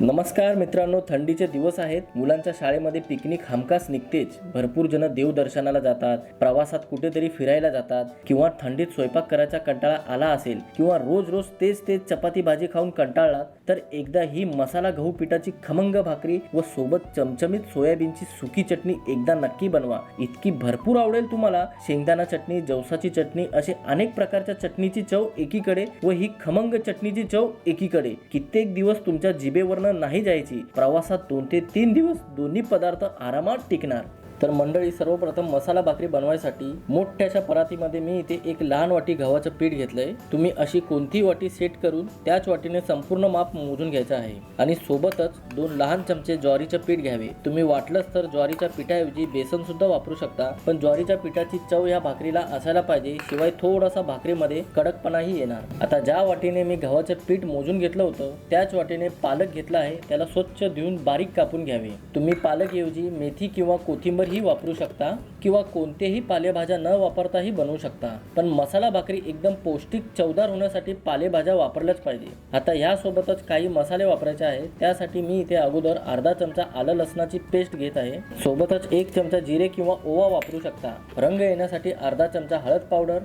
नमस्कार मित्रांनो थंडीचे दिवस आहेत. मुलांच्या शाळेमध्ये पिकनिक हमखास निघतेच. भरपूर जण देवदर्शनाला जातात प्रवासात कुठेतरी फिरायला जातात किंवा थंडीत स्वयंपाक करायचा कंटाळा आला असेल किंवा रोज रोज तेच तेच चपाती भाजी खाऊन कंटाळला तर एकदा ही मसाला गहू पिठाची खमंग भाकरी व सोबत चमचमीत सोयाबीनची सुकी चटणी एकदा नक्की बनवा. इतकी भरपूर आवडेल तुम्हाला. शेंगदाणा चटणी जवसाची चटणी असे अनेक प्रकारच्या चटणीची चव एकीकडे व ही खमंग चटणीची चव एकीकडे. कित्येक दिवस तुमच्या जिभेवरनं नाही जायची. प्रवासात दोन ते तीन दिवस दोन्ही पदार्थ आरामात टिकणार. तर मंडळी सर्वप्रथम मसाला भाकरी बनवायसाठी मोठ्याशा परातीमध्ये मी इथे एक लहान वाटी गव्हाचं पीठ घेतलंय. तुम्ही अशी कोणतीही वाटी सेट करून त्याच वाटीने संपूर्ण माप मोजून घ्यायचं आहे. आणि सोबतच दोन लहान चमचे ज्वारीचं पीठ घ्यावे. तुम्ही वाटलंच तर ज्वारीच्या पिठाऐवजी बेसन सुद्धा वापरू शकता पण ज्वारीच्या पिठाची चव या भाकरीला असायला पाहिजे शिवाय थोडासा भाकरीमध्ये कडकपणाही येणार. आता ज्या वाटीने मी गव्हाचं पीठ मोजून घेतलं होतं त्याच वाटीने पालक घेतला आहे त्याला स्वच्छ धुवून बारीक कापून घ्यावे. तुम्ही पालक ऐवजी मेथी किंवा कोथिंबीर ही वापरू शकता किंवा कोणतेही पालेभाज्या न वापरताही बनवू शकता. पण मसाला भाकरी एकदम पौष्टिक चवदार होण्यासाठी पालेभाज्या वापरल्याच पाहिजे. आता ह्यासोबतच काही मसाले वापरायचे आहेत त्यासाठी मी इथे अगोदर अर्धा चमचा आलं लसणाची पेस्ट घेत आहे. सोबतच एक चमचा जिरे किंवा ओवा वापरू शकता. रंग येण्यासाठी अर्धा चमचा हळद पावडर.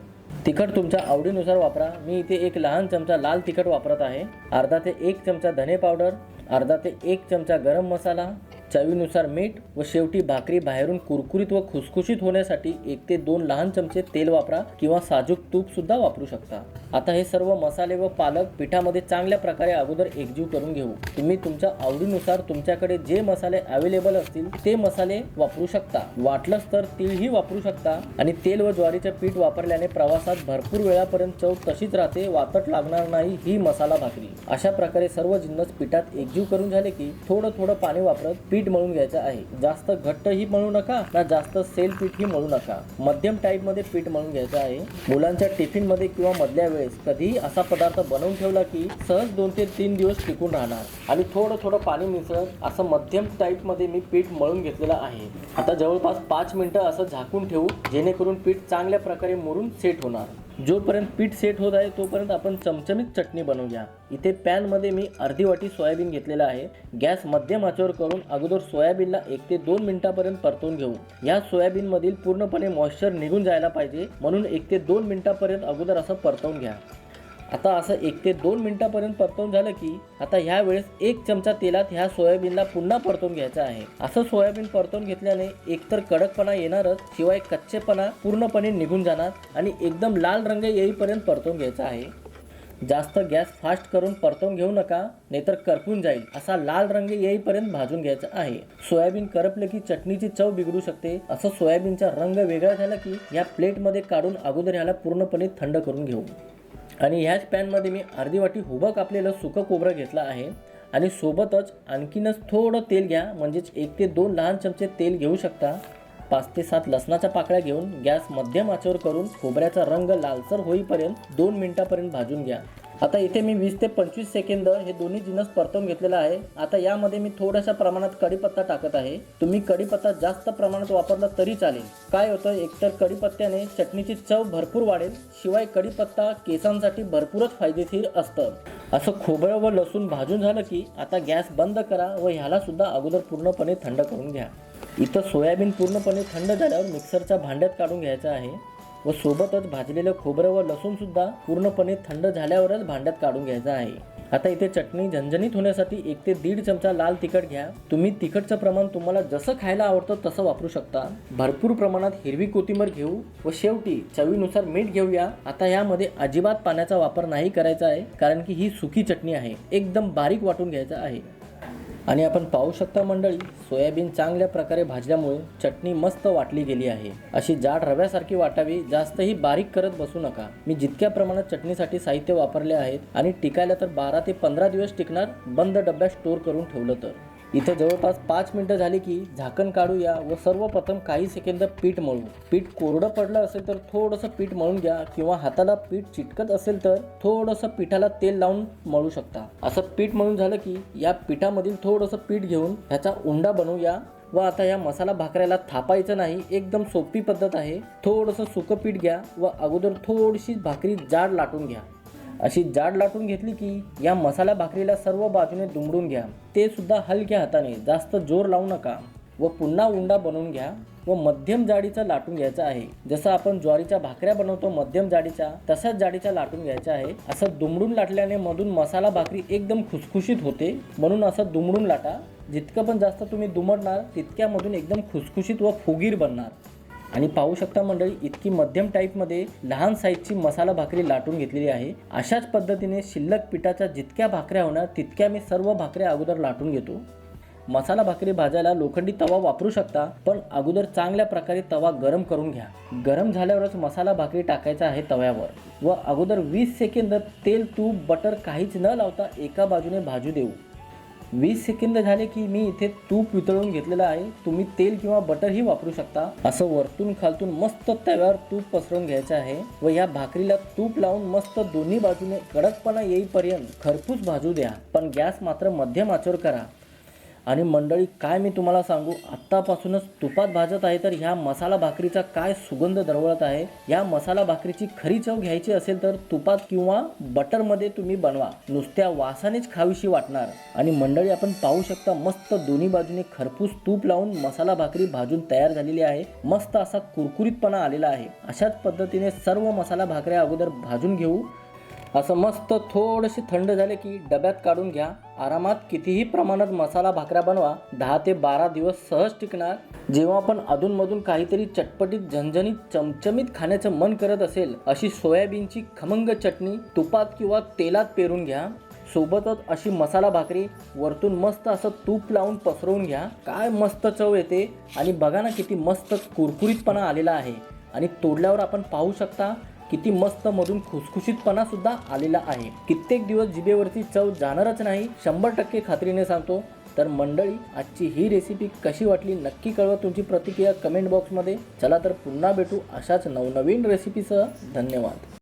तिखट तुमच्या आवडीनुसार वापरा. मी इथे एक लहान चमचा लाल तिखट वापरत आहे. अर्धा ते एक चमचा धने पावडर. अर्धा ते एक चमचा गरम मसाला. चवीनुसार मीठ व शेवटी भाकरी बाहेरून कुरकुरीत व खुसखुशीत होण्यासाठी एक ते दोन लहान चमचे तेल वापरा किंवा साजूक तूप सुद्धा वापरू शकता. आता हे सर्व मसाले व पालक पिठामध्ये चांगल्या प्रकारे अगोदर एकजीव करून घेऊ. तुम्ही तुमच्या आवडीनुसार तुमच्याकडे जे मसाले अवेलेबल असतील ते मसाले वापरू शकता. वाटलंच तर तीळही वापरू शकता आणि तेल व ज्वारीचे पीठ वापरल्याने प्रवासात भरपूर वेळापर्यंत चव तशीच राहते वातट लागणार नाही ही मसाला भाकरी. अशा प्रकारे सर्व जिन्नस पिठात एकजीव करून झाले की थोडं थोडं पाणी वापरत पीठ पीठ मळून घ्यायचं आहे. जास्त घट्टही मळू नका ना जास्त सेल पीठही मळू नका. मध्यम टाईपमध्ये पीठ मळून घ्यायचं आहे. मुलांच्या टिफिनमध्ये किंवा मधल्या वेळेस कधीही असा पदार्थ बनवून ठेवला की सहज दोन ते तीन दिवस टिकून राहणार. आणि थोडं थोडं पाणी मिसळत असं मध्यम टाईपमध्ये मी पीठ मळून घेतलेलं आहे. आता जवळपास पाच मिनिटं असं झाकून ठेवू जेणेकरून पीठ चांगल्या प्रकारे मुरून सेट होणार. जोपर्यंत पीठ सेट होत आहे तोपर्यंत आपण चमचमीत चटणी बनवूया. इथे पॅनमध्ये मी अर्धी वाटी सोयाबीन घेतलेला आहे. गॅस मध्यम आचेवर करून अगोदर सोयाबीनला एक ते दोन मिनिटापर्यंत परतवून घेऊ. या सोयाबीनमधील पूर्णपणे मॉइश्चर निघून जायला पाहिजे. म्हणून एक ते दोन मिनिटापर्यंत अगोदर असं परतवून घ्या. आता असं एक ते दोन मिनिटापर्यंत परतवून झालं की आता ह्या वेळेस एक चमचा तेलात ह्या सोयाबीनला पुन्हा परतवून घ्यायचं आहे. असं सोयाबीन परतवून घेतल्याने एकतर कडकपणा येणारच शिवाय कच्चेपणा पूर्णपणे निघून जाणार आणि एकदम लाल रंग येईपर्यंत परतवून घ्यायचा आहे. जास्त गॅस फास्ट करून परतवून घेऊ नका नाहीतर करपून जाईल. असा लाल रंग येईपर्यंत भाजून घ्यायचा आहे. सोयाबीन करपले की चटणीची चव बिघडू शकते. असं सोयाबीनचा रंग वेगळा झाला की या प्लेटमध्ये काढून अगोदर ह्याला पूर्णपणे थंड करून घेऊ. आणि ह्याच पॅनमध्ये मी अर्धी वाटी हुबं कापलेलं सुकं खोबरं घेतलं आहे. आणि सोबतच आणखीनच थोडं तेल घ्या म्हणजेच एक ते दोन लहान चमचे तेल घेऊ शकता. पाच ते सात लसणाच्या पाकळ्या घेऊन गॅस मध्यम आचेवर करून खोबऱ्याचा रंग लालसर होईपर्यंत दोन मिनिटापर्यंत भाजून घ्या. आता इथे मी वीस ते पंचवीस सेकंद हे दोन्ही जिनस परतवून घेतलेला आहे. आता यामध्ये मी थोड्याशा प्रमाणात कढीपत्ता टाकत आहे. तुम्ही कढीपत्ता जास्त प्रमाणात वापरला तरी चालेल. काय होतं? एकतर कढीपत्त्याने चटणीची चव भरपूर वाढेल. शिवाय कढीपत्ता केसांसाठी भरपूरच फायदेशीर असतं. असं खोबरं व लसूण भाजून झालं की आता गॅस बंद करा व ह्याला सुद्धा अगोदर पूर्णपणे थंड करून घ्या. इथं सोयाबीन पूर्णपणे थंड झाल्यावर मिक्सरच्या भांड्यात काढून घ्यायचं आहे. व सोबतच भाजलेलं खोबरं व लसूण सुद्धा पूर्णपणे थंड झाल्यावरच भांड्यात काढून घ्यायचं आहे. आता इथे चटणी झणझणीत होण्यासाठी एक ते दीड चमचा लाल तिखट घ्या. तुम्ही तिखटचं प्रमाण तुम्हाला जसं खायला आवडतं तसं वापरू शकता. भरपूर प्रमाणात हिरवी कोथिंबीर घेऊ व शेवटी चवीनुसार मीठ घेऊया. आता यामध्ये अजिबात पाण्याचा वापर नाही करायचा आहे कारण की ही सुकी चटणी आहे. एकदम बारीक वाटून घ्यायचं आहे. आणि आपण पाहू शकता मंडळी सोयाबीन चांगल्या प्रकारे भाजल्यामुळे चटणी मस्त वाटली गेली आहे. अशी जाड रव्यासारखी वाटावी जास्तही बारीक करत बसू नका. मी जितक्या प्रमाणात चटणीसाठी साहित्य वापरले आहेत आणि टिकायला तर बारा ते पंधरा दिवस टिकणार बंद डब्यात स्टोअर करून ठेवलं तर. इथे जवळपास पाच मिनटं झाली की झाकण काढूया व सर्वप्रथम काही सेकंद पीठ मळू. पीठ कोरडं पडलं असेल तर थोडंसं पीठ मळून घ्या किंवा हाताला पीठ चिटकत असेल तर थोडंसं पिठाला तेल लावून मळू शकता. असं पीठ मळून झालं की या पिठामधील थोडंसं पीठ घेऊन ह्याचा उंडा बनवूया व आता या मसाला भाकऱ्याला थापायचं नाही एकदम सोपी पद्धत आहे. थोडंसं सुकं पीठ घ्या व अगोदर थोडीशी भाकरी जाड लाटून घ्या. अशी जाड लाटून घेतली की या मसाला भाकरीला सर्व बाजूने दुमडून घ्या. ते सुद्धा हलक्या हाताने जास्त जोर लावू नका. व पुन्हा उंडा बनवून घ्या व मध्यम जाडीचा लाटून घ्यायचा आहे. जसं आपण ज्वारीच्या भाकऱ्या बनवतो मध्यम जाडीच्या तशाच जाडीच्या लाटून घ्यायचा आहे. असं दुमडून लाटल्याने मधून मसाला भाकरी एकदम खुसखुशीत होते. म्हणून असं दुमडून लाटा. जितकं पण जास्त तुम्ही दुमडणार तितक्यामधून एकदम खुसखुशीत व फुगीर बनणार. आणि पाहू शकता मंडळी इतकी मध्यम टाईपमध्ये लहान साईजची मसाला भाकरी लाटून घेतलेली आहे. अशाच पद्धतीने शिल्लक पिठाच्या जितक्या भाकऱ्या होणार तितक्या मी सर्व भाकऱ्या अगोदर लाटून घेतो. मसाला भाकरी भाजायला लोखंडी तवा वापरू शकता पण अगोदर चांगल्या प्रकारे तवा गरम करून घ्या. गरम झाल्यावरच मसाला भाकरी टाकायचा आहे तव्यावर व अगोदर वीस सेकंद तेल तूप बटर काहीच न लावता एका बाजूने भाजू देऊ. वीस सेकंद झाले की मी इथे तूप वितळून घेतलेलं आहे. तुम्ही तेल किंवा बटरही वापरू शकता. असं वरतून खालतून मस्त तव्यावर तूप पसरवून घ्यायचं आहे व या भाकरीला तूप लावून मस्त दोन्ही बाजूने कडकपणा येईपर्यंत खरपूस भाजू द्या. पण गॅस मात्र मध्यम आचर करा. आणि मंडळी काय मी तुम्हाला सांगू? आत्तापासूनच तुपात भाजत आहे तर ह्या मसाला भाकरीचा काय सुगंध दरवळत आहे? या मसाला भाकरीची खरी चव घ्यायची असेल तर तुपात किंवा बटरमध्ये तुम्ही बनवा. नुसत्या वासानेच खावीशी वाटणार. आणि मंडळी आपण पाहू शकता मस्त दोन्ही बाजूने खरपूस तूप लावून मसाला भाकरी भाजून तयार झालेली आहे. मस्त असा कुरकुरीतपणा आलेला आहे. अशाच पद्धतीने सर्व मसाला भाकऱ्या अगोदर भाजून घेऊ. असं मस्त थोडेसे थंड झाले की डब्यात काढून घ्या. आरामात कितीही प्रमाणात मसाला भाकऱ्या बनवा दहा ते बारा दिवस सहज टिकणार. जेव्हा आपण अधूनमधून काहीतरी चटपटीत झणझणीत चमचमीत खाण्याचं मन करत असेल अशी सोयाबीनची खमंग चटणी तुपात किंवा तेलात पेरून घ्या. सोबतच अशी मसाला भाकरी वरतून मस्त असं तूप लावून पसरवून घ्या. काय मस्त चव येते आणि बघा ना किती मस्त कुरकुरीतपणा आलेला आहे. आणि तोडल्यावर आपण पाहू शकता किती मस्त मधून खुसखुशीतपणा सुद्धा आलेला आहे. कित्येक दिवस जिभेवरती चव जाणारच नाही शंभर टक्के खात्रीने सांगतो. तर मंडळी आजची ही रेसिपी कशी वाटली नक्की कळवा तुमची प्रतिक्रिया कमेंट बॉक्समध्ये चला तर पुन्हा भेटू अशाच नवनवीन रेसिपीसह धन्यवाद.